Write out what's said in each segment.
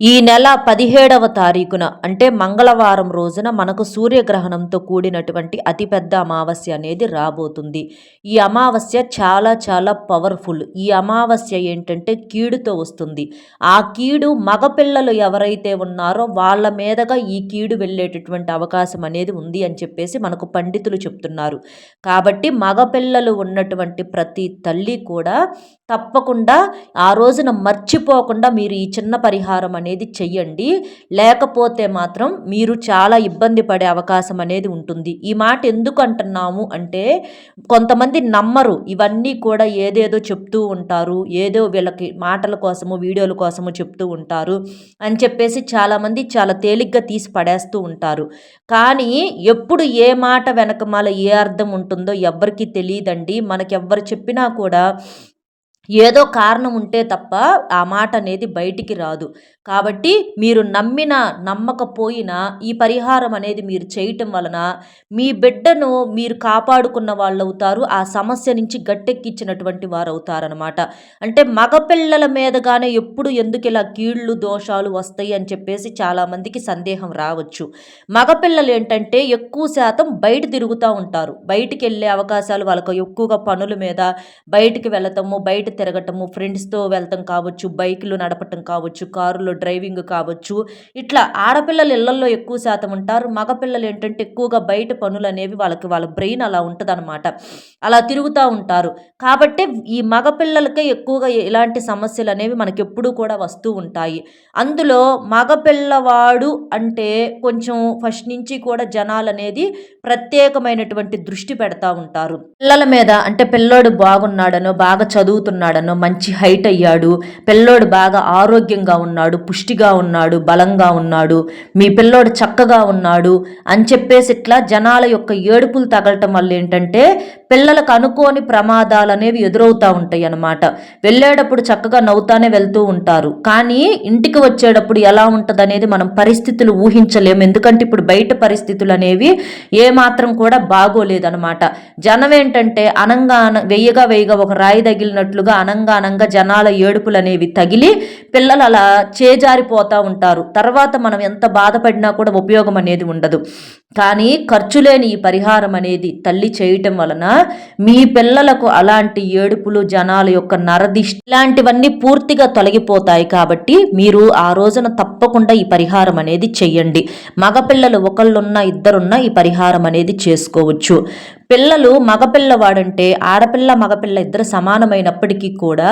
ఈ నెల పదిహేడవ తారీఖున అంటే మంగళవారం రోజున మనకు సూర్యగ్రహణంతో కూడినటువంటి అతిపెద్ద అమావాస్య అనేది రాబోతుంది. ఈ అమావాస్య చాలా చాలా పవర్ఫుల్. ఈ అమావాస్య ఏంటంటే కీడుతో వస్తుంది. ఆ కీడు మగపిల్లలు ఎవరైతే ఉన్నారో వాళ్ళ మీదగా ఈ కీడు వెళ్ళేటటువంటి అవకాశం అనేది ఉంది అని చెప్పేసి మనకు పండితులు చెప్తున్నారు. కాబట్టి మగపిల్లలు ఉన్నటువంటి ప్రతి తల్లి కూడా తప్పకుండా ఆ రోజున మర్చిపోకుండా మీరు ఈ చిన్న పరిహారం అనేది చెయ్యండి. లేకపోతే మాత్రం మీరు చాలా ఇబ్బంది పడే అవకాశం అనేది ఉంటుంది. ఈ మాట ఎందుకు అంటున్నాము అంటే కొంతమంది నమ్మరు. ఇవన్నీ కూడా ఏదేదో చెప్తూ ఉంటారు. ఏదో వీళ్ళకి మాటల కోసము వీడియోల కోసము చెప్తూ ఉంటారు అని చెప్పేసి చాలామంది చాలా తేలిగ్గా తీసి పడేస్తూ ఉంటారు. కానీ ఎప్పుడు ఏ మాట వెనకమాల ఏ అర్థం ఉంటుందో ఎవ్వరికీ తెలియదండి. మనకెవ్వరు చెప్పినా కూడా ఏదో కారణం ఉంటే తప్ప ఆ మాట అనేది బయటికి రాదు. కాబట్టి మీరు నమ్మిన నమ్మకపోయినా ఈ పరిహారం అనేది మీరు చేయటం వలన మీ బిడ్డను మీరు కాపాడుకున్న వాళ్ళు అవుతారు ఆ సమస్య నుంచి గట్టెక్కించినటువంటి వారు అవుతారనమాట అంటే మగపిల్లల మీదగానే ఎప్పుడు ఎందుకు ఇలా కీళ్ళు దోషాలు వస్తాయి అని చెప్పేసి చాలామందికి సందేహం రావచ్చు. మగపిల్లలు ఏంటంటే ఎక్కువ శాతం బయట తిరుగుతూ ఉంటారు. బయటికి వెళ్ళే అవకాశాలు వాళ్ళకు ఎక్కువగా పనుల మీద బయటికి వెళతాము బయట తిరగటము ఫ్రెండ్స్తో వెళ్తాం కావచ్చు బైక్లో నడపటం కావచ్చు కారులో డ్రైవింగ్ కావచ్చు. ఇట్లా ఆడపిల్లలు ఇళ్ళలో ఎక్కువ శాతం ఉంటారు. మగపిల్లలు ఏంటంటే ఎక్కువగా బయట పనులు అనేవి వాళ్ళకి వాళ్ళ బ్రెయిన్ అలా ఉంటుందన్నమాట. అలా తిరుగుతూ ఉంటారు. కాబట్టి ఈ మగపిల్లలకే ఎక్కువగా ఇలాంటి సమస్యలు అనేవి మనకి ఎప్పుడూ కూడా వస్తూ ఉంటాయి. అందులో మగపిల్లవాడు అంటే కొంచెం ఫస్ట్ నుంచి కూడా జనాలు అనేది ప్రత్యేకమైనటువంటి దృష్టి పెడతా ఉంటారు. పిల్లల మీద అంటే పిల్లోడు బాగున్నాడనో బాగా చదువుతున్నాడు చదువుతున్నాడనో మంచి హైట్ అయ్యాడు పిల్లోడు బాగా ఆరోగ్యంగా ఉన్నాడు పుష్టిగా ఉన్నాడు బలంగా ఉన్నాడు మీ పిల్లోడు చక్కగా ఉన్నాడు అని చెప్పేసి ఇట్లా జనాల యొక్క ఏడుపులు తగలటం వల్ల ఏంటంటే పిల్లలకు అనుకోని ప్రమాదాలు అనేవి ఎదురవుతూ ఉంటాయి అన్నమాట. వెళ్ళేటప్పుడు చక్కగా నవ్వుతానే వెళ్తూ ఉంటారు. కానీ ఇంటికి వచ్చేటప్పుడు ఎలా ఉంటుంది అనేది మనం పరిస్థితులు ఊహించలేము. ఎందుకంటే ఇప్పుడు బయట పరిస్థితులు అనేవి ఏమాత్రం కూడా బాగోలేదనమాట జనం ఏంటంటే అనంగా వెయ్యగా వెయ్యగా ఒక రాయి తగిలినట్లుగా అనంగా అనంగా జనాల ఏడుపులు అనేవి తగిలి పిల్లలు అలా చేజారిపోతూ ఉంటారు. తర్వాత మనం ఎంత బాధపడినా కూడా ఉపయోగం అనేది ఉండదు. కానీ ఖర్చు లేని ఈ పరిహారం అనేది తల్లి చేయటం వలన మీ పిల్లలకు అలాంటి ఏడుపులు జనాల యొక్క నరదిష్టి ఇలాంటివన్నీ పూర్తిగా తొలగిపోతాయి కాబట్టి మీరు ఆ రోజున తప్పకుండా ఈ పరిహారం అనేది చెయ్యండి మగపిల్లలు ఒకళ్ళున్నా ఇద్దరున్నా ఈ పరిహారం అనేది చేసుకోవచ్చు. పిల్లలు మగపిల్లవాడంటే ఆడపిల్ల మగపిల్ల ఇద్దరు సమానమైనప్పటికీ కూడా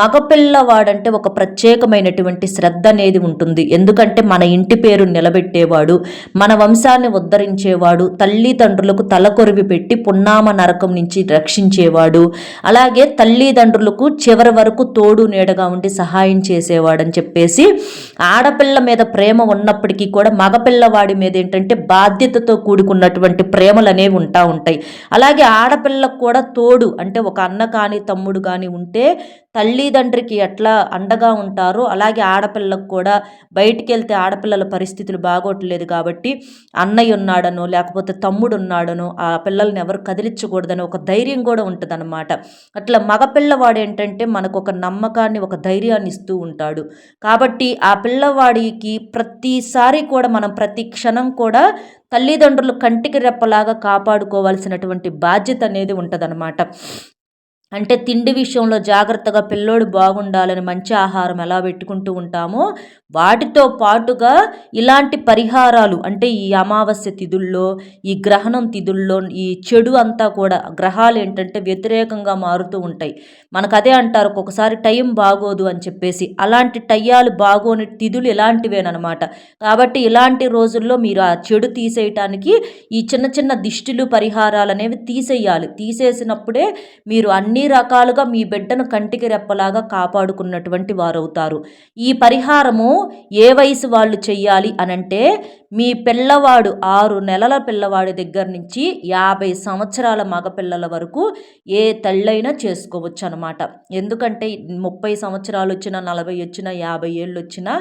మగపిల్లవాడంటే ఒక ప్రత్యేకమైనటువంటి శ్రద్ధ అనేది ఉంటుంది. ఎందుకంటే మన ఇంటి పేరు నిలబెట్టేవాడు మన వంశాన్ని ఉద్ధరించేవాడు తల్లిదండ్రులకు తలకొరివి పెట్టి పున్నామ నరకం నుంచి రక్షించేవాడు అలాగే తల్లిదండ్రులకు చివరి వరకు తోడు నీడగా ఉండి సహాయం చేసేవాడని చెప్పేసి ఆడపిల్ల మీద ప్రేమ ఉన్నప్పటికీ కూడా మగపిల్లవాడి మీద ఏంటంటే బాధ్యతతో కూడుకున్నటువంటి ప్రేమలు అనేవి ఉంటా ఉంటాయి. అలాగే ఆడపిల్లకు కూడా తోడు అంటే ఒక అన్న కానీ తమ్ముడు కానీ ఉంటే తల్లిదండ్రికి ఎట్లా అండగా ఉంటారో అలాగే ఆడపిల్లకు కూడా బయటికి వెళ్తే ఆడపిల్లల పరిస్థితులు బాగోట్లేదు కాబట్టి అన్నయ్య ఉన్నాడనో లేకపోతే తమ్ముడు ఉన్నాడనో ఆ పిల్లల్ని ఎవరు కదిలించకూడదని ఒక ధైర్యం కూడా ఉంటుందన్నమాట. అట్లా మగపిల్లవాడు ఏంటంటే మనకు ఒక నమ్మకాన్ని ఒక ధైర్యాన్ని ఇస్తూ ఉంటాడు. కాబట్టి ఆ పిల్లవాడికి ప్రతిసారి కూడా మనం ప్రతి క్షణం కూడా తల్లిదండ్రులు కంటికి రెప్పలాగా కాపాడుకోవాల్సినటువంటి బాధ్యత అనేది ఉంటుందన్నమాట. అంటే తిండి విషయంలో జాగ్రత్తగా పిల్లోడు బాగుండాలని మంచి ఆహారం ఎలా పెట్టుకుంటూ ఉంటామో వాటితో పాటుగా ఇలాంటి పరిహారాలు అంటే ఈ అమావాస్య తిథుల్లో ఈ గ్రహణం తిథుల్లో ఈ చెడు అంతా కూడా గ్రహాలు ఏంటంటే వ్యతిరేకంగా మారుతూ ఉంటాయి. మనకు అదే అంటారు ఒక్కొక్కసారి టైం బాగోదు అని చెప్పేసి. అలాంటి టయ్యాలు బాగోని తిథులు ఇలాంటివేనమాట కాబట్టి ఇలాంటి రోజుల్లో మీరు ఆ చెడు తీసేయటానికి ఈ చిన్న చిన్న దిష్టిలు పరిహారాలు అనేవి తీసేయాలి. తీసేసినప్పుడే మీరు అన్ని అన్ని రకాలుగా మీ బిడ్డను కంటికి రెప్పలాగా కాపాడుకున్నటువంటి వారవుతారు. ఈ పరిహారము ఏ వయసు వాళ్ళు చెయ్యాలి అనంటే మీ పిల్లవాడు ఆరు నెలల పిల్లవాడి దగ్గర నుంచి యాభై సంవత్సరాల మగపిల్లల వరకు ఏ తల్లైనా చేసుకోవచ్చు అనమాట ఎందుకంటే ముప్పై సంవత్సరాలు వచ్చినా నలభై వచ్చినా యాభై ఏళ్ళు వచ్చినా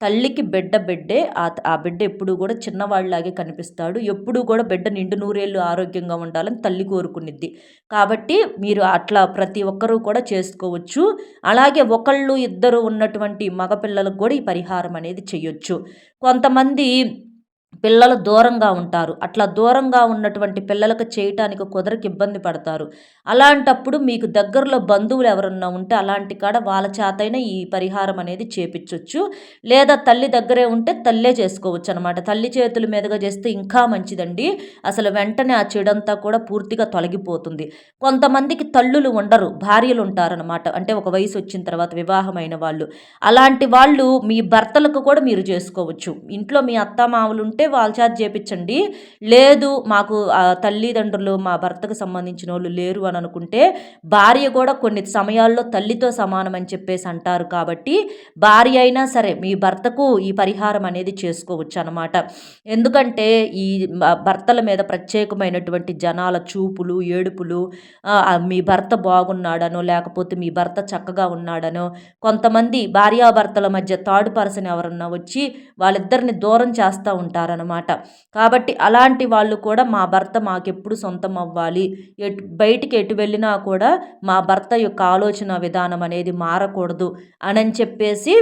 తల్లికి బిడ్డ బిడ్డే ఆ ఆ బిడ్డ ఎప్పుడు కూడా చిన్నవాళ్ళలాగే కనిపిస్తాడు. ఎప్పుడు కూడా బిడ్డ నిండు నూరేళ్ళు ఆరోగ్యంగా ఉండాలని తల్లి కోరుకునిద్ది. కాబట్టి మీరు అట్లా ప్రతి ఒక్కరూ కూడా చేసుకోవచ్చు. అలాగే ఒకళ్ళు ఇద్దరు ఉన్నటువంటి మగపిల్లలకు కూడా ఈ పరిహారం అనేది చేయొచ్చు కొంతమంది పిల్లలు దూరంగా ఉంటారు. అట్లా దూరంగా ఉన్నటువంటి పిల్లలకు చేయటానికి కుదరకి ఇబ్బంది పడతారు. అలాంటప్పుడు మీకు దగ్గరలో బంధువులు ఎవరన్నా ఉంటే అలాంటి కాడ వాళ్ళ చేతైనా ఈ పరిహారం అనేది చేపించవచ్చు లేదా తల్లి దగ్గరే ఉంటే తల్లే చేసుకోవచ్చు అనమాట తల్లి చేతుల మీదుగా చేస్తే ఇంకా మంచిదండి. అసలు వెంటనే ఆ చెడంతా కూడా పూర్తిగా తొలగిపోతుంది. కొంతమందికి తల్లులు ఉండరు భార్యలు ఉంటారనమాట అంటే ఒక వయసు వచ్చిన తర్వాత వివాహమైన వాళ్ళు. అలాంటి వాళ్ళు మీ భర్తలకు కూడా మీరు చేసుకోవచ్చు. ఇంట్లో మీ అత్తమామలు ఉంటే వాళ్ళ చేత చేపించండి లేదు మాకు తల్లిదండ్రులు మా భర్తకు సంబంధించిన వాళ్ళు లేరు అని అనుకుంటే భార్య కూడా కొన్ని సమయాల్లో తల్లితో సమానం అని చెప్పేసి అంటారు కాబట్టి భార్య అయినా సరే మీ భర్తకు ఈ పరిహారం అనేది చేసుకోవచ్చు అనమాట ఎందుకంటే ఈ భర్తల మీద ప్రత్యేకమైనటువంటి జనాల చూపులు ఏడుపులు మీ భర్త బాగున్నాడనో లేకపోతే మీ భర్త చక్కగా ఉన్నాడనో కొంతమంది భార్యాభర్తల మధ్య థర్డ్ పర్సన్ ఎవరన్నా వచ్చి వాళ్ళిద్దరిని దూరం చేస్తూ ఉంటారు. ఉంటారనమాట కాబట్టి అలాంటి వాళ్ళు కూడా మా భర్త మాకెప్పుడు సొంతం అవ్వాలి. ఎటు బయటికి ఎటు వెళ్ళినా కూడా మా భర్త యొక్క ఆలోచన విధానం అనేది మారకూడదు అని చెప్పేసి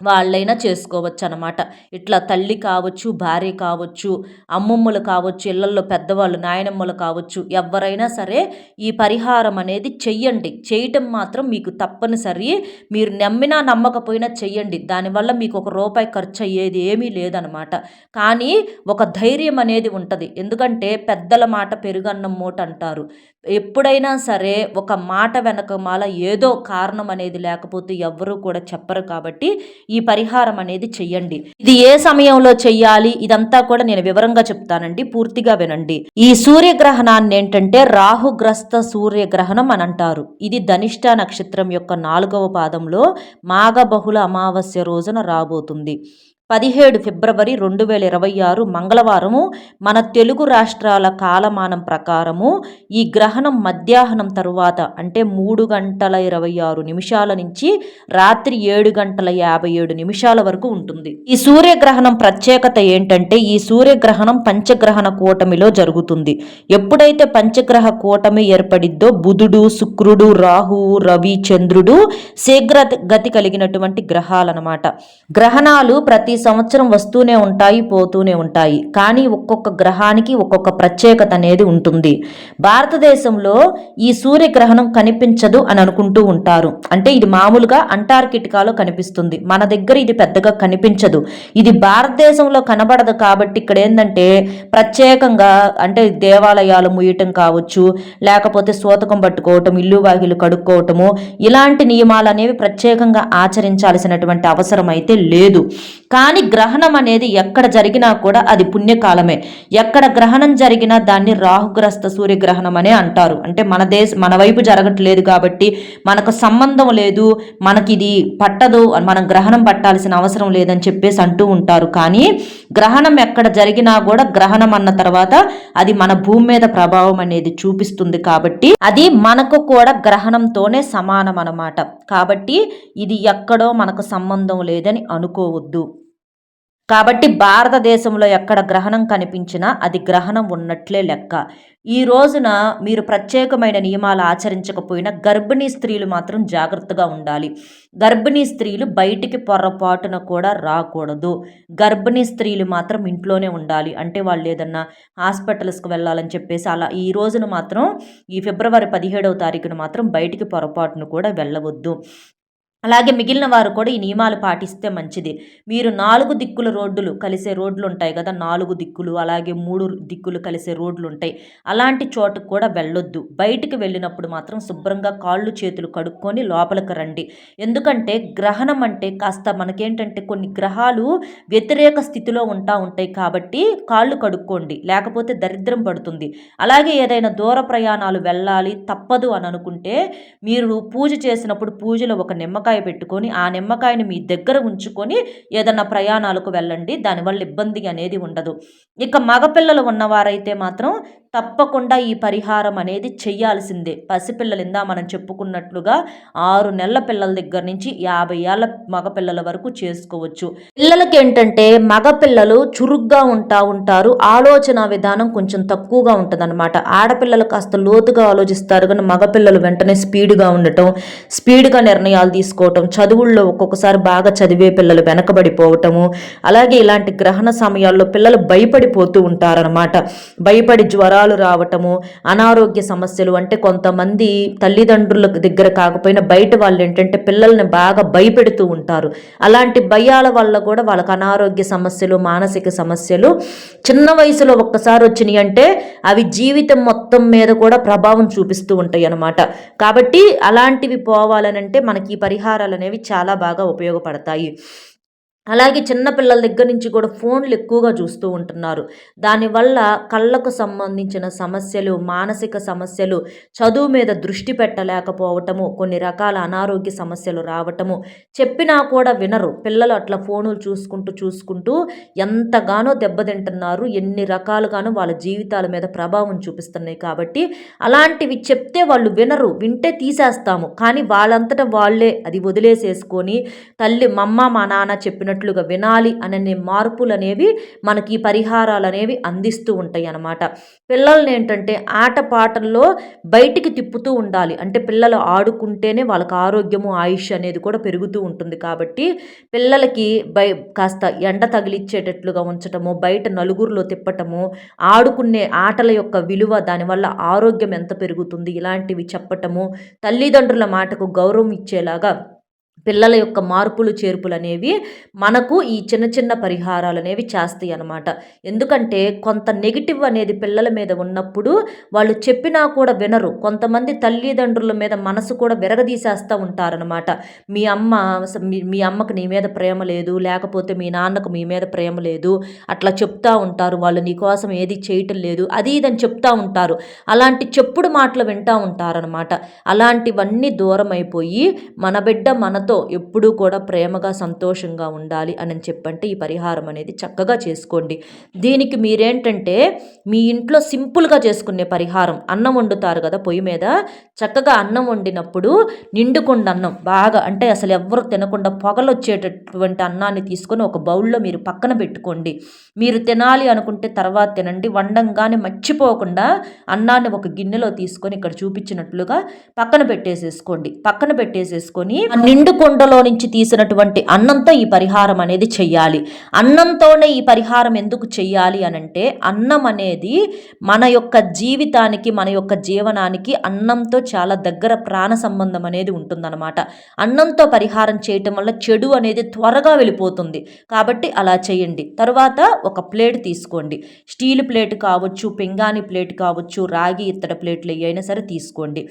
వాళ్ళైనా చేసుకోవచ్చు అనమాట ఇట్లా తల్లి కావచ్చు భార్య కావచ్చు అమ్మమ్మలు కావచ్చు ఇళ్ళల్లో పెద్దవాళ్ళు నాయనమ్మలు కావచ్చు ఎవరైనా సరే ఈ పరిహారం అనేది చెయ్యండి. చేయటం మాత్రం మీకు తప్పనిసరి. మీరు నమ్మినా నమ్మకపోయినా చెయ్యండి. దానివల్ల మీకు ఒక రూపాయి ఖర్చు అయ్యేది ఏమీ లేదనమాట. కానీ ఒక ధైర్యం అనేది ఉంటుంది. ఎందుకంటే పెద్దల మాట పెరుగన్నం మూట అంటారు ఎప్పుడైనా సరే ఒక మాట వెనక మాల ఏదో కారణం అనేది లేకపోతే ఎవ్వరూ కూడా చెప్పరు కాబట్టి ఈ పరిహారం అనేది చెయ్యండి. ఇది ఏ సమయంలో చెయ్యాలి? ఇదంతా కూడా నేను వివరంగా చెప్తానండి. పూర్తిగా వినండి. ఈ సూర్యగ్రహణాన్ని ఏంటంటే రాహుగ్రస్త సూర్యగ్రహణం అని అంటారు. ఇది ధనిష్ట నక్షత్రం యొక్క నాలుగవ పాదంలో మాఘ బహుళ అమావాస్య రోజున రాబోతుంది. పదిహేడు ఫిబ్రవరి రెండు వేల ఇరవై ఆరు మంగళవారము మన తెలుగు రాష్ట్రాల కాలమానం ప్రకారము ఈ గ్రహణం మధ్యాహ్నం తరువాత అంటే మూడు గంటల ఇరవై ఆరు నిమిషాల నుంచి రాత్రి ఏడు గంటల యాభై ఏడు నిమిషాల వరకు ఉంటుంది. ఈ సూర్యగ్రహణం ప్రత్యేకత ఏంటంటే ఈ సూర్యగ్రహణం పంచగ్రహణ కూటమిలో జరుగుతుంది. ఎప్పుడైతే పంచగ్రహ కూటమి ఏర్పడిద్దో బుధుడు శుక్రుడు రాహువు రవి చంద్రుడు శీఘ్ర గతి కలిగినటువంటి గ్రహాలన్నమాట. గ్రహణాలు ప్రతి సంవత్సరం వస్తూనే ఉంటాయి పోతూనే ఉంటాయి. కానీ ఒక్కొక్క గ్రహానికి ఒక్కొక్క ప్రత్యేకత అనేది ఉంటుంది. భారతదేశంలో ఈ సూర్యగ్రహణం కనిపించదు అని అనుకుంటూ ఉంటారు. అంటే ఇది మామూలుగా అంటార్కిటికాలో కనిపిస్తుంది. మన దగ్గర ఇది పెద్దగా కనిపించదు. ఇది భారతదేశంలో కనబడదు కాబట్టి ఇక్కడ ఏంటంటే ప్రత్యేకంగా అంటే దేవాలయాలు ముయ్యటం కావచ్చు లేకపోతే సూతకం పట్టుకోవటం ఇల్లు వాహిలు కడుక్కోవటము ఇలాంటి నియమాలు అనేవి ప్రత్యేకంగా ఆచరించాల్సినటువంటి అవసరం అయితే లేదు. కానీ కానీ గ్రహణం అనేది ఎక్కడ జరిగినా కూడా అది పుణ్యకాలమే. ఎక్కడ గ్రహణం జరిగినా దాన్ని రాహుగ్రస్త సూర్యగ్రహణం అనే అంటారు. అంటే మన దేశ మన వైపు జరగట్లేదు కాబట్టి మనకు సంబంధం లేదు మనకి ఇది పట్టదు మనం గ్రహణం పట్టాల్సిన అవసరం లేదని చెప్పేసి అంటూ ఉంటారు. కానీ గ్రహణం ఎక్కడ జరిగినా కూడా గ్రహణం అన్న తర్వాత అది మన భూమి మీద ప్రభావం అనేది చూపిస్తుంది కాబట్టి అది మనకు కూడా గ్రహణంతోనే సమానం అన్నమాట కాబట్టి ఇది ఎక్కడో మనకు సంబంధం లేదని అనుకోవద్దు. కాబట్టి భారతదేశంలో ఎక్కడ గ్రహణం కనిపించినా అది గ్రహణం ఉన్నట్లే లెక్క. ఈ రోజున మీరు ప్రత్యేకమైన నియమాలు ఆచరించకపోయినా గర్భిణీ స్త్రీలు మాత్రం జాగ్రత్తగా ఉండాలి. గర్భిణీ స్త్రీలు బయటికి పొరపాటున కూడా రాకూడదు. గర్భిణీ స్త్రీలు మాత్రం ఇంట్లోనే ఉండాలి. అంటే వాళ్ళు ఏదన్నా హాస్పిటల్స్కి వెళ్ళాలని చెప్పేసి అలా ఈ రోజున మాత్రం ఈ ఫిబ్రవరి పదిహేడవ తారీఖున మాత్రం బయటికి పొరపాటును కూడా వెళ్ళవద్దు. అలాగే మిగిలిన వారు కూడా ఈ నియమాలు పాటిస్తే మంచిది. మీరు నాలుగు దిక్కుల రోడ్డులు కలిసే రోడ్లు ఉంటాయి కదా నాలుగు దిక్కులు అలాగే మూడు దిక్కులు కలిసే రోడ్లు ఉంటాయి అలాంటి చోటుకు కూడా వెళ్ళొద్దు. బయటికి వెళ్ళినప్పుడు మాత్రం శుభ్రంగా కాళ్ళు చేతులు కడుక్కొని లోపలికి రండి. ఎందుకంటే గ్రహణం అంటే కాస్త మనకేంటంటే కొన్ని గ్రహాలు వ్యతిరేక స్థితిలో ఉంటా ఉంటాయి కాబట్టి కాళ్ళు కడుక్కోండి లేకపోతే దరిద్రం పడుతుంది. అలాగే ఏదైనా దూర ప్రయాణాలు వెళ్ళాలి తప్పదు అని అనుకుంటే మీరు పూజ చేసినప్పుడు పూజలో ఒక నిమ్మకాయ నిమ్మకాయ పెట్టుకొని ఆ నిమ్మకాయని మీ దగ్గర ఉంచుకొని ఏదన్నా ప్రయాణాలకు వెళ్ళండి. దానివల్ల ఇబ్బంది అనేది ఉండదు. ఇక మగపిల్లలు ఉన్నవారైతే మాత్రం తప్పకుండా ఈ పరిహారం అనేది చేయాల్సిందే పసిపిల్లలు ఇందా మనం చెప్పుకున్నట్లుగా ఆరు నెలల పిల్లల దగ్గర నుంచి యాభై ఏళ్ళ మగపిల్లల వరకు చేసుకోవచ్చు. పిల్లలకి ఏంటంటే మగపిల్లలు చురుగ్గా ఉంటా ఉంటారు. ఆలోచన విధానం కొంచెం తక్కువగా ఉంటుందన్నమాట. ఆడపిల్లలు కాస్త లోతుగా ఆలోచిస్తారు కానీ మగపిల్లలు వెంటనే స్పీడ్గా ఉండటం స్పీడ్గా నిర్ణయాలు తీసుకోవటం చదువుల్లో ఒక్కొక్కసారి బాగా చదివే పిల్లలు వెనకబడిపోవటము అలాగే ఇలాంటి గ్రహణ సమయాల్లో పిల్లలు భయపడిపోతూ ఉంటారనమాట భయపడి జ్వరాలు రావటము అనారోగ్య సమస్యలు అంటే కొంతమంది తల్లిదండ్రుల దగ్గర కాకపోయినా బయట వాళ్ళు ఏంటంటే పిల్లల్ని బాగా భయపెడుతూ ఉంటారు. అలాంటి భయాల వల్ల కూడా వాళ్ళకి అనారోగ్య సమస్యలు మానసిక సమస్యలు చిన్న వయసులో ఒక్కసారి వచ్చినాయి అంటే అవి జీవితం మొత్తం మీద కూడా ప్రభావం చూపిస్తూ ఉంటాయి అన్నమాట. కాబట్టి అలాంటివి పోవాలనంటే మనకి ఈ పరిహారాలు అనేవి చాలా బాగా ఉపయోగపడతాయి. అలాగే చిన్నపిల్లల దగ్గర నుంచి కూడా ఫోన్లు ఎక్కువగా చూస్తూ ఉంటున్నారు. దానివల్ల కళ్ళకు సంబంధించిన సమస్యలు మానసిక సమస్యలు చదువు మీద దృష్టి పెట్టలేకపోవటము కొన్ని రకాల అనారోగ్య సమస్యలు రావటము చెప్పినా కూడా వినరు. పిల్లలు అట్లా ఫోనులు చూసుకుంటూ చూసుకుంటూ ఎంతగానో దెబ్బతింటున్నారు. ఎన్ని రకాలుగానో వాళ్ళ జీవితాల మీద ప్రభావం చూపిస్తున్నాయి కాబట్టి అలాంటివి చెప్తే వాళ్ళు వినరు. వింటే తీసేస్తాము. కానీ వాళ్ళంతటా వాళ్ళే అది వదిలేసేసుకొని తల్లి మమ్మ మా నాన్న చెప్పినట్టు చెప్పినట్లుగా వినాలి అనే మార్పులు అనేవి మనకి పరిహారాలు అనేవి అందిస్తూ ఉంటాయి అన్నమాట. పిల్లల్ని ఏంటంటే ఆటపాటల్లో బయటికి తిప్పుతూ ఉండాలి. అంటే పిల్లలు ఆడుకుంటేనే వాళ్ళకి ఆరోగ్యము ఆయుష్ అనేది కూడా పెరుగుతూ ఉంటుంది కాబట్టి పిల్లలకి బై కాస్త ఎండ తగిలిచ్చేటట్లుగా ఉంచటము బయట నలుగురిలో తిప్పటము ఆడుకునే ఆటల యొక్క విలువ దానివల్ల ఆరోగ్యం ఎంత పెరుగుతుంది ఇలాంటివి చెప్పటము తల్లిదండ్రుల మాటకు గౌరవం ఇచ్చేలాగా పిల్లల యొక్క మార్పులు చేర్పులు అనేవి మనకు ఈ చిన్న చిన్న పరిహారాలు అనేవి చేస్తాయి అనమాట ఎందుకంటే కొంత నెగిటివ్ అనేది పిల్లల మీద ఉన్నప్పుడు వాళ్ళు చెప్పినా కూడా వినరు. కొంతమంది తల్లిదండ్రుల మీద మనసు కూడా విరగదీసేస్తూ ఉంటారనమాట మీ అమ్మ మీ అమ్మకు నీ మీద ప్రేమ లేదు లేకపోతే మీ నాన్నకు మీ మీద ప్రేమ లేదు అట్లా చెప్తా ఉంటారు. వాళ్ళు నీకోసం ఏది చేయటం లేదు అది ఇదని చెప్తా ఉంటారు. అలాంటి చెప్పుడు మాటలు వింటూ ఉంటారనమాట అలాంటివన్నీ దూరం అయిపోయి మన బిడ్డ మనతో ఎప్పుడూ కూడా ప్రేమగా సంతోషంగా ఉండాలి అని చెప్పంటే ఈ పరిహారం అనేది చక్కగా చేసుకోండి. దీనికి మీరేంటంటే మీ ఇంట్లో సింపుల్గా చేసుకునే పరిహారం అన్నం వండుతారు కదా పొయ్యి మీద. చక్కగా అన్నం వండినప్పుడు నిండుకుండా అన్నం బాగా అంటే అసలు ఎవరు తినకుండా పొగలు వచ్చేటటువంటి అన్నాన్ని తీసుకొని ఒక బౌల్లో మీరు పక్కన పెట్టుకోండి. మీరు తినాలి అనుకుంటే తర్వాత తినండి. వండంగానే మర్చిపోకుండా అన్నాన్ని ఒక గిన్నెలో తీసుకొని ఇక్కడ చూపించినట్లుగా పక్కన పెట్టేసేసుకోండి. పక్కన పెట్టేసేసుకొని నిండు కుండలో నుంచి తీసినటువంటి అన్నంతో ఈ పరిహారం అనేది చెయ్యాలి. అన్నంతోనే ఈ పరిహారం ఎందుకు చెయ్యాలి అనంటే అన్నం అనేది మన యొక్క జీవితానికి మన యొక్క జీవనానికి అన్నంతో చాలా దగ్గర ప్రాణ సంబంధం అనేది ఉంటుందన్నమాట. అన్నంతో పరిహారం చేయటం వల్ల చెడు అనేది త్వరగా వెళ్ళిపోతుంది. కాబట్టి అలా చేయండి. తర్వాత ఒక ప్లేట్ తీసుకోండి. స్టీల్ ప్లేట్ కావచ్చు పింగాణి ప్లేట్ కావచ్చు రాగి ఇత్తడి ప్లేట్లు అయినా సరే తీసుకోండి.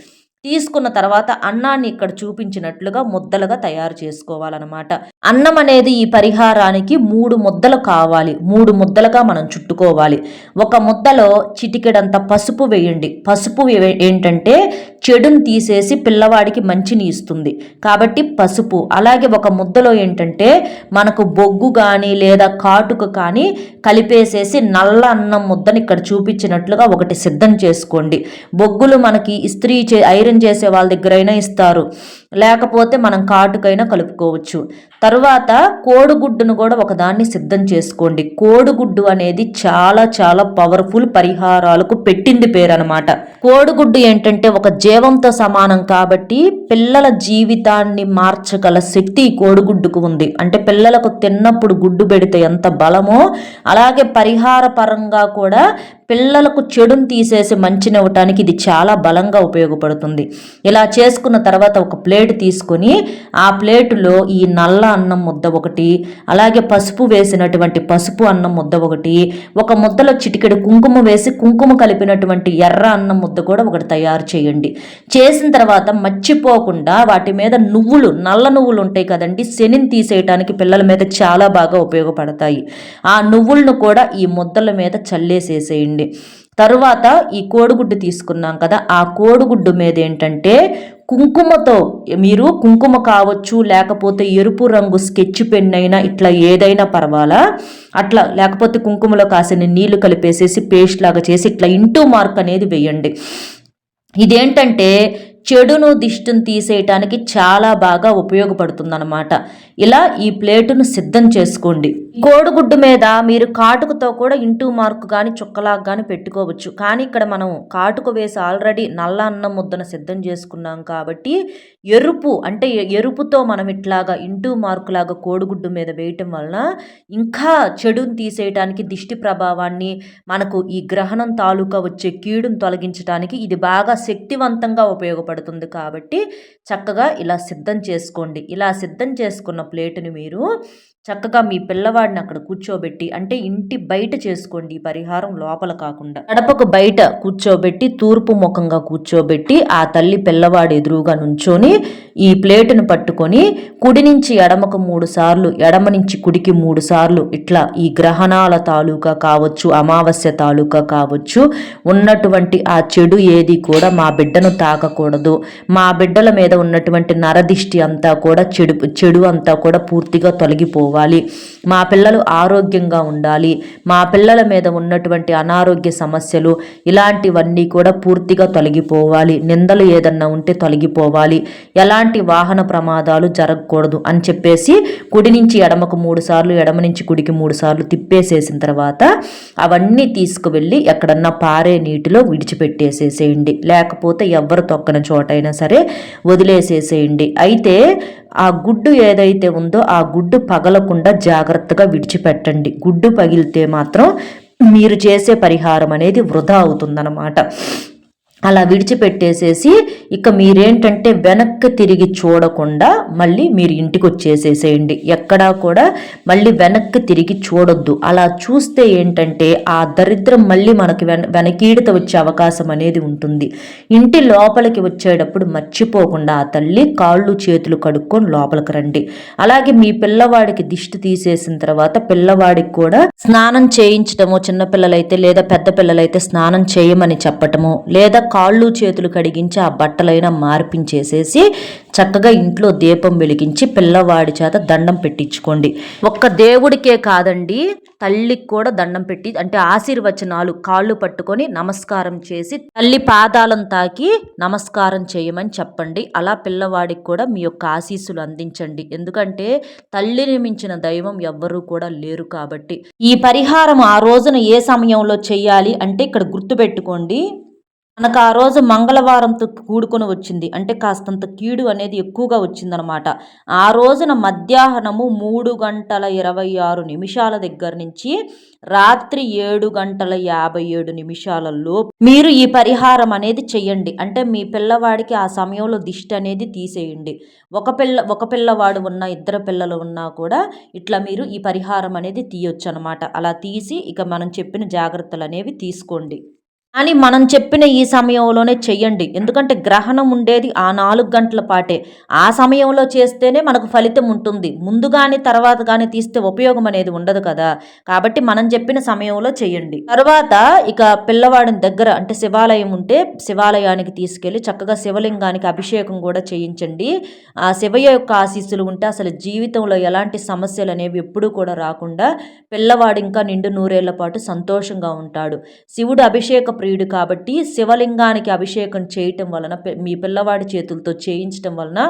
తీసుకున్న తర్వాత అన్నాన్ని ఇక్కడ చూపించినట్లుగా ముద్దలుగా తయారు చేసుకోవాలన్నమాట. అన్నం అనేది ఈ పరిహారానికి మూడు ముద్దలు కావాలి. మూడు ముద్దలుగా మనం చుట్టుకోవాలి. ఒక ముద్దలో చిటికెడంత పసుపు వేయండి. పసుపు ఏంటంటే చెడును తీసేసి పిల్లవాడికి మంచిని ఇస్తుంది. కాబట్టి పసుపు. అలాగే ఒక ముద్దలో ఏంటంటే మనకు బొగ్గు కానీ లేదా కాటుక కానీ కలిపేసేసి నల్ల అన్నం ముద్దని ఇక్కడ చూపించినట్లుగా ఒకటి సిద్ధం చేసుకోండి. బొగ్గులు మనకి ఇస్త్రీ చే ఐరన్ చేసే వాళ్ళ దగ్గరైనా ఇస్తారు. లేకపోతే మనం కాటుకైనా కలుపుకోవచ్చు. తర్వాత కోడిగుడ్డును కూడా ఒకదాన్ని సిద్ధం చేసుకోండి. కోడిగుడ్డు అనేది చాలా చాలా పవర్ఫుల్ పరిహారాలకు పెట్టింది పేరు అనమాట కోడిగుడ్డు ఏంటంటే ఒక జీవంతో సమానం కాబట్టి పిల్లల జీవితాన్ని మార్చగల శక్తి కోడిగుడ్డుకు ఉంది. అంటే పిల్లలకు తిన్నప్పుడు గుడ్డు పెడితే ఎంత బలమో అలాగే పరిహార పరంగా కూడా పిల్లలకు చెడును తీసేసి మంచినివ్వటానికి ఇది చాలా బలంగా ఉపయోగపడుతుంది. ఇలా చేసుకున్న తర్వాత ఒక ప్లేట్ తీసుకొని ఆ ప్లేటులో ఈ నల్ల అన్నం ముద్ద ఒకటి అలాగే పసుపు వేసినటువంటి పసుపు అన్నం ముద్ద ఒకటి ఒక ముద్దలో చిటికెడు కుంకుమ వేసి కుంకుమ కలిపినటువంటి ఎర్ర అన్నం ముద్ద కూడా ఒకటి తయారు చేయండి. చేసిన తర్వాత మర్చిపోకుండా వాటి మీద నువ్వులు నల్ల నువ్వులు ఉంటాయి కదండి శనిని తీసేయటానికి పిల్లల మీద చాలా బాగా ఉపయోగపడతాయి. ఆ నువ్వులను కూడా ఈ ముద్దల మీద చల్లేసేసేయండి. తరువాత ఈ కోడిగుడ్డు తీసుకున్నాం కదా ఆ కోడిగుడ్డు మీద ఏంటంటే కుంకుమతో మీరు కుంకుమ కావచ్చు లేకపోతే ఎరుపు రంగు స్కెచ్ పెన్ అయినా ఇట్లా ఏదైనా పర్వాలా? అట్లా లేకపోతే కుంకుమలో కాసిన నీళ్ళు కలిపేసేసి పేస్ట్ లాగా చేసి ఇట్లా ఇంటూ మార్క్ అనేది వేయండి. ఇదేంటంటే చెడును దిష్టిని తీసేయటానికి చాలా బాగా ఉపయోగపడుతుందన్నమాట. ఇలా ఈ ప్లేటును సిద్ధం చేసుకోండి. కోడిగుడ్డు మీద మీరు కాటుకతో కూడా ఇంటూ మార్కు కానీ చుక్కలాగా కానీ పెట్టుకోవచ్చు. కానీ ఇక్కడ మనం కాటుక వేసి ఆల్రెడీ నల్ల అన్నం ముద్దను సిద్ధం చేసుకున్నాం కాబట్టి ఎరుపు అంటే ఎరుపుతో మనం ఇట్లాగా ఇంటూ మార్కులాగా కోడిగుడ్డు మీద వేయటం వలన ఇంకా చెడును తీసేయటానికి దిష్టి ప్రభావాన్ని మనకు ఈ గ్రహణం తాలూకా వచ్చే కీడును తొలగించడానికి ఇది బాగా శక్తివంతంగా ఉపయోగపడుతుంది. కాబట్టి చక్కగా ఇలా సిద్ధం చేసుకోండి. ఇలా సిద్ధం చేసుకున్న ప్లేటుని మీరు చక్కగా మీ పిల్లవాడిని అక్కడ కూర్చోబెట్టి అంటే ఇంటి బయట చేసుకోండి ఈ పరిహారం లోపల కాకుండా. గడపకు బయట కూర్చోబెట్టి తూర్పు ముఖంగా కూర్చోబెట్టి ఆ తల్లి పిల్లవాడు ఎదురుగా నుంచొని ఈ ప్లేటును పట్టుకొని కుడి నుంచి ఎడమకు మూడు సార్లు ఎడమ నుంచి కుడికి మూడు సార్లు ఇట్లా ఈ గ్రహణాల తాలూకా కావచ్చు అమావాస్య తాలూకా కావచ్చు ఉన్నటువంటి ఆ చెడు ఏది కూడా మా బిడ్డను తాకకూడదు. మా బిడ్డల మీద ఉన్నటువంటి నరదిష్టి అంతా కూడా చెడు చెడు అంతా కూడా పూర్తిగా తొలగిపోవాలి. చేసుకోవాలి. మా పిల్లలు ఆరోగ్యంగా ఉండాలి. మా పిల్లల మీద ఉన్నటువంటి అనారోగ్య సమస్యలు ఇలాంటివన్నీ కూడా పూర్తిగా తొలగిపోవాలి. నిందలు ఏదన్నా ఉంటే తొలగిపోవాలి. ఎలాంటి వాహన ప్రమాదాలు జరగకూడదు అని చెప్పేసి కుడి నుంచి ఎడమకు మూడు సార్లు ఎడమ నుంచి కుడికి మూడు సార్లు తిప్పేసేసిన తర్వాత అవన్నీ తీసుకువెళ్ళి ఎక్కడన్నా పారే నీటిలో విడిచిపెట్టేసేసేయండి. లేకపోతే ఎవరు తొక్కన చోటైనా సరే వదిలేసేసేయండి. అయితే ఆ గుడ్డు ఏదైతే ఉందో ఆ గుడ్డు పగల పగలకుండా జాగ్రత్తగా విడిచిపెట్టండి. గుడ్డు పగిలితే మాత్రం మీరు చేసే పరిహారం అనేది వృధా అవుతుందన్నమాట. అలా విడిచిపెట్టేసేసి ఇక మీరేంటంటే వెనక్కి తిరిగి చూడకుండా మళ్ళీ మీరు ఇంటికి వచ్చేసేసేయండి ఎక్కడా కూడా మళ్ళీ వెనక్కి తిరిగి చూడొద్దు. అలా చూస్తే ఏంటంటే ఆ దరిద్రం మళ్ళీ మనకి వెన వెనకీడిత వచ్చే అవకాశం అనేది ఉంటుంది. ఇంటి లోపలికి వచ్చేటప్పుడు మర్చిపోకుండా ఆ తల్లి కాళ్ళు చేతులు కడుక్కొని లోపలికి రండి. అలాగే మీ పిల్లవాడికి దిష్టి తీసేసిన తర్వాత పిల్లవాడికి కూడా స్నానం చేయించడము చిన్నపిల్లలైతే లేదా పెద్ద పిల్లలైతే స్నానం చేయమని చెప్పటము లేదా కాళ్ళు చేతులు కడిగించి ఆ బట్టలైనా మార్పించేసేసి చక్కగా ఇంట్లో దీపం వెలిగించి పిల్లవాడి చేత దండం పెట్టించుకోండి. ఒక్క దేవుడికే కాదండి తల్లికి కూడా దండం పెట్టి అంటే ఆశీర్వచనాలు కాళ్ళు పట్టుకొని నమస్కారం చేసి తల్లి పాదాలను తాకి నమస్కారం చేయమని చెప్పండి. అలా పిల్లవాడికి కూడా మీ యొక్క ఆశీస్సులు అందించండి. ఎందుకంటే తల్లిని మించిన దైవం ఎవ్వరూ కూడా లేరు కాబట్టి. ఈ పరిహారం ఆ రోజున ఏ సమయంలో చేయాలి అంటే ఇక్కడ గుర్తుపెట్టుకోండి. మనకు ఆ రోజు మంగళవారంతో కూడుకొని వచ్చింది. అంటే కాస్తంత కీడు అనేది ఎక్కువగా వచ్చిందనమాట. ఆ రోజున మధ్యాహ్నము మూడు గంటల ఇరవై ఆరు నిమిషాల దగ్గర నుంచి రాత్రి ఏడు గంటల యాభై ఏడు నిమిషాలలో మీరు ఈ పరిహారం అనేది చెయ్యండి అంటే మీ పిల్లవాడికి ఆ సమయంలో దిష్టి అనేది తీసేయండి. ఒక పిల్ల ఒక పిల్లవాడు ఉన్న ఇద్దరు పిల్లలు ఉన్నా కూడా ఇట్లా మీరు ఈ పరిహారం అనేది తీయొచ్చు అనమాట అలా తీసి ఇక మనం చెప్పిన జాగ్రత్తలు అనేవి తీసుకోండి. అని మనం చెప్పిన ఈ సమయంలోనే చెయ్యండి. ఎందుకంటే గ్రహణం ఉండేది ఆ నాలుగు గంటల పాటే. ఆ సమయంలో చేస్తేనే మనకు ఫలితం ఉంటుంది. ముందు కానీ తర్వాత కానీ తీస్తే ఉపయోగం అనేది ఉండదు కదా. కాబట్టి మనం చెప్పిన సమయంలో చెయ్యండి. తర్వాత ఇక పిల్లవాడిని దగ్గర అంటే శివాలయం ఉంటే శివాలయానికి తీసుకెళ్ళి చక్కగా శివలింగానికి అభిషేకం కూడా చేయించండి. ఆ శివయ్య యొక్క ఆశీస్సులు ఉంటే అసలు జీవితంలో ఎలాంటి సమస్యలు అనేవి ఎప్పుడూ కూడా రాకుండా పిల్లవాడు ఇంకా నిండు నూరేళ్ళ పాటు సంతోషంగా ఉంటాడు. శివుడు అభిషేక ప్రియుడు కాబట్టి శివలింగానికి అభిషేకం చేయటం వలన మీ పిల్లవాడి చేతులతో చేయించటం వలన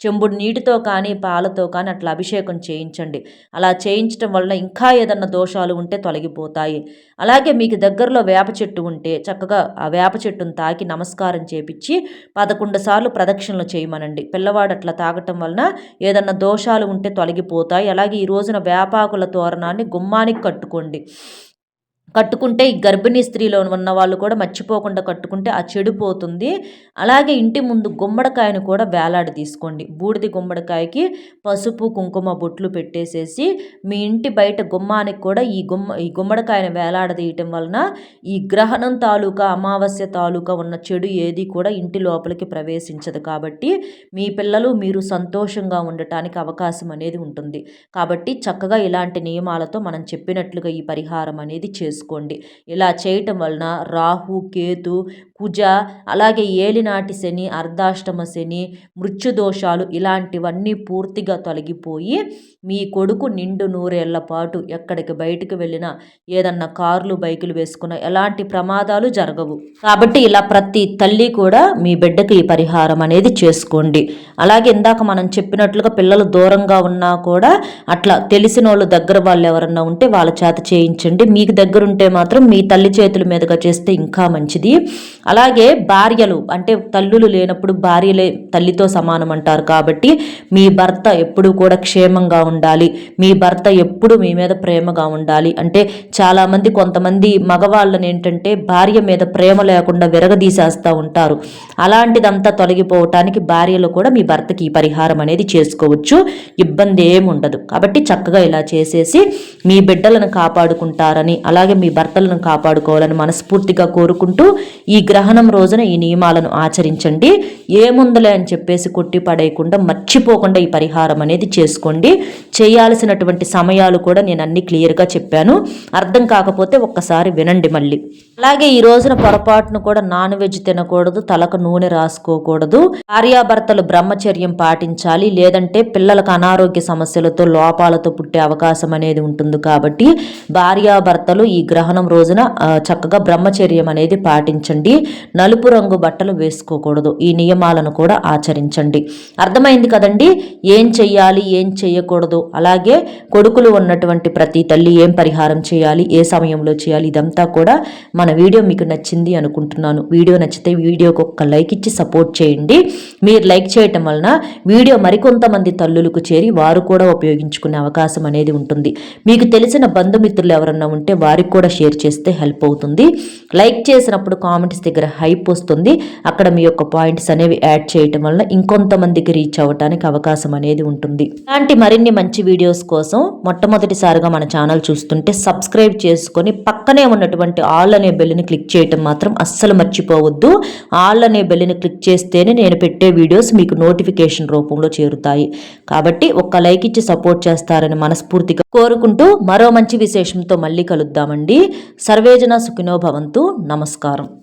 చెంబుడు నీటితో కానీ పాలతో కానీ అట్లా అభిషేకం చేయించండి. అలా చేయించటం వలన ఇంకా ఏదన్నా దోషాలు ఉంటే తొలగిపోతాయి. అలాగే మీకు దగ్గరలో వేప చెట్టు ఉంటే చక్కగా ఆ వేప చెట్టును తాకి నమస్కారం చేపించి పదకొండు సార్లు ప్రదక్షిణలు చేయమనండి. పిల్లవాడు అట్లా తాగటం వలన ఏదన్నా దోషాలు ఉంటే తొలగిపోతాయి. అలాగే ఈ రోజున వేపాకుల తోరణాన్ని గుమ్మానికి కట్టుకోండి. కట్టుకుంటే ఈ గర్భిణీ స్త్రీలో ఉన్న వాళ్ళు కూడా మర్చిపోకుండా కట్టుకుంటే ఆ చెడిపోతుంది అలాగే ఇంటి ముందు గుమ్మడికాయను కూడా వేలాడి తీసుకోండి. బూడిది గుమ్మడికాయకి పసుపు కుంకుమ బొట్లు పెట్టేసేసి మీ ఇంటి బయట గుమ్మానికి కూడా ఈ గుమ్మ ఈ గుమ్మడికాయను వేలాడదీయటం వలన ఈ గ్రహణం తాలూకా అమావాస్య తాలూకా ఉన్న చెడు ఏది కూడా ఇంటి లోపలికి ప్రవేశించదు. కాబట్టి మీ పిల్లలు మీరు సంతోషంగా ఉండటానికి అవకాశం అనేది ఉంటుంది. కాబట్టి చక్కగా ఇలాంటి నియమాలతో మనం చెప్పినట్లుగా ఈ పరిహారం అనేది చేస్తుంది చేసుకోండి ఇలా చేయటం వలన రాహు కేతు కుజ అలాగే ఏలినాటి శని అర్ధాష్టమ శని మృత్యుదోషాలు ఇలాంటివన్నీ పూర్తిగా తొలగిపోయి మీ కొడుకు నిండు నూరేళ్ళ పాటు ఎక్కడికి బయటకు వెళ్ళినా ఏదన్నా కార్లు బైకులు వేసుకున్నా ఎలాంటి ప్రమాదాలు జరగవు. కాబట్టి ఇలా ప్రతి తల్లి కూడా మీ బిడ్డకి ఈ పరిహారం అనేది చేసుకోండి. అలాగే ఇందాక మనం చెప్పినట్లుగా పిల్లలు దూరంగా ఉన్నా కూడా అట్లా తెలిసిన వాళ్ళు దగ్గర వాళ్ళు ఎవరన్నా ఉంటే వాళ్ళ చేత చేయించండి. మీకు దగ్గర ఉంటే మాత్రం మీ తల్లి చేతుల మీదుగా చేస్తే ఇంకా మంచిది. అలాగే భార్యలు అంటే తల్లులు లేనప్పుడు భార్యలే తల్లితో సమానం అంటారు కాబట్టి మీ భర్త ఎప్పుడు కూడా క్షేమంగా ఉండాలి. మీ భర్త ఎప్పుడు మీ మీద ప్రేమగా ఉండాలి. అంటే చాలామంది కొంతమంది మగవాళ్ళని ఏంటంటే భార్య మీద ప్రేమ లేకుండా విరగదీసేస్తూ ఉంటారు. అలాంటిదంతా తొలగిపోవటానికి భార్యలు కూడా మీ భర్తకి ఈ పరిహారం అనేది చేసుకోవచ్చు. ఇబ్బంది ఏముండదు. కాబట్టి చక్కగా ఇలా చేసేసి మీ బిడ్డలను కాపాడుకుంటారని అలాగే మీ భర్తలను కాపాడుకోవాలని మనస్ఫూర్తిగా కోరుకుంటూ ఈ గ్రహణం రోజున ఈ నియమాలను ఆచరించండి. ఏముందలే అని చెప్పేసి కొట్టి పడేయకుండా మర్చిపోకుండా ఈ పరిహారం అనేది చేసుకోండి. చేయాల్సినటువంటి సమయాలు కూడా నేను అన్ని క్లియర్గా చెప్పాను. అర్థం కాకపోతే ఒక్కసారి వినండి మళ్ళీ. అలాగే ఈ రోజున పొరపాటును కూడా నాన్ వెజ్ తినకూడదు తలకు నూనె రాసుకోకూడదు. భార్యాభర్తలు బ్రహ్మచర్యం పాటించాలి లేదంటే పిల్లలకు అనారోగ్య సమస్యలతో లోపాలతో పుట్టే అవకాశం అనేది ఉంటుంది కాబట్టి భార్యాభర్తలు ఈ గ్రహణం రోజున చక్కగా బ్రహ్మచర్యం అనేది పాటించండి. నలుపు రంగు బట్టలు వేసుకోకూడదు. ఈ నియమాలను కూడా ఆచరించండి. అర్థమైంది కదండి? ఏం చెయ్యాలి ఏం చేయకూడదు అలాగే కొడుకులు ఉన్నటువంటి ప్రతి తల్లి ఏం పరిహారం చేయాలి ఏ సమయంలో చేయాలి ఇదంతా కూడా మన వీడియో మీకు నచ్చింది అనుకుంటున్నాను. వీడియో నచ్చితే వీడియోకి ఒక్క లైక్ ఇచ్చి సపోర్ట్ చేయండి. మీరు లైక్ చేయటం వలన వీడియో మరికొంతమంది తల్లులకు చేరి వారు కూడా ఉపయోగించుకునే అవకాశం అనేది ఉంటుంది. మీకు తెలిసిన బంధుమిత్రులు ఎవరన్నా ఉంటే వారి కూడా షేర్ చేస్తే హెల్ప్ అవుతుంది. లైక్ చేసినప్పుడు కామెంట్స్ దగ్గర హైప్ వస్తుంది. అక్కడ మీ యొక్క పాయింట్స్ అనేవి యాడ్ చేయటం వలన ఇంకొంతమందికి రీచ్ అవ్వడానికి అవకాశం అనేది ఉంటుంది. ఇలాంటి మరిన్ని మంచి వీడియోస్ కోసం మొట్టమొదటిసారిగా మన ఛానల్ చూస్తుంటే సబ్స్క్రైబ్ చేసుకొని పక్కనే ఉన్నటువంటి ఆల్ అనే బెల్ని క్లిక్ చేయటం మాత్రం అస్సలు మర్చిపోవద్దు. ఆల్ అనే బెల్ని క్లిక్ చేస్తేనే నేను పెట్టే వీడియోస్ మీకు నోటిఫికేషన్ రూపంలో చేరుతాయి. కాబట్టి ఒక్క లైక్ ఇచ్చి సపోర్ట్ చేస్తారని మనస్ఫూర్తిగా కోరుకుంటూ మరో మంచి విశేషంతో మళ్ళీ కలుద్దామండి. సర్వేజన సుఖినో భవంతు. నమస్కారం.